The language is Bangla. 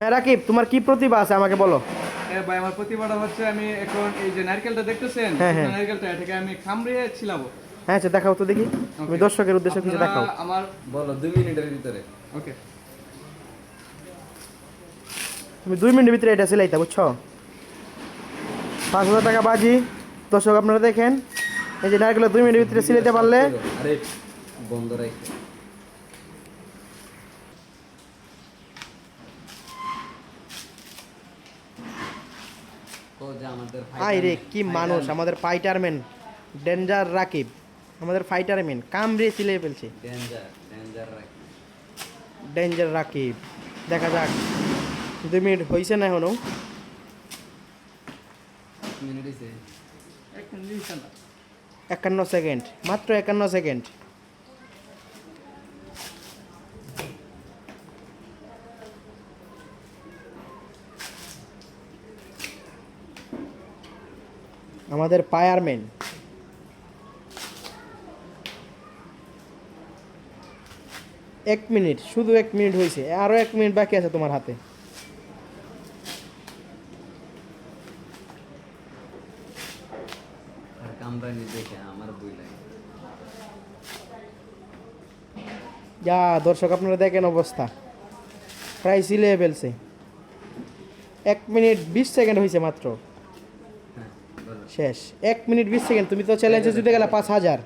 হ্যাঁ, রাকিব তোমার কি প্রতিভা আছে? আমাকে বলো। হ্যাঁ ভাই আমার প্রতিভাটা হচ্ছে আমি এখন এই যে নারকেলটা দেখতেছেন হ্যাঁ, হ্যাঁ। নারকেলটা এটাকে আমি খামড়িয়ে ছিলাবো। হ্যাঁ আচ্ছা দেখাও তো দেখি। তুমি দর্শকের উদ্দেশ্যে কিছু দেখাও। আমার বলো দুই মিনিটের ভিতরে। ওকে তুমি দুই মিনিটের ভিতরে এটা সিলাইতা বুঝছ? পাঁচ হাজার টাকা বাজি। দর্শক আপনারা দেখেন। এই যে নারকেলের দুই মিনিটের ভিতরে সিলাইতে পারলে আরে বন্ধ রাখো ও যে আমাদের আই রে কি মানুষ আমাদের ফাইটারম্যান ডেঞ্জার রাকিব আমাদের ফাইটারম্যান কামড়ে সিলাই ফেলছে। ডেঞ্জার রাকিব। দেখা যাক দুই মিনিট হয়েছে না এখনও? একান্ন সেকেন্ড মাত্র একান্ন সেকেন্ড। আমাদের পায়ারম্যান এক মিনিট শুধু এক মিনিট হয়েছে আরও এক মিনিট বাকি আছে তোমার হাতে। যা দর্শক আপনারা দেখেন অবস্থা। প্রায় সিলে ফেলছে। এক মিনিট বিশ সেকেন্ড হয়েছে মাত্র। শেষ। এক মিনিট বিশ সেকেন্ড তুমি তো চ্যালেঞ্জে জিতে গেলে পাঁচ হাজার।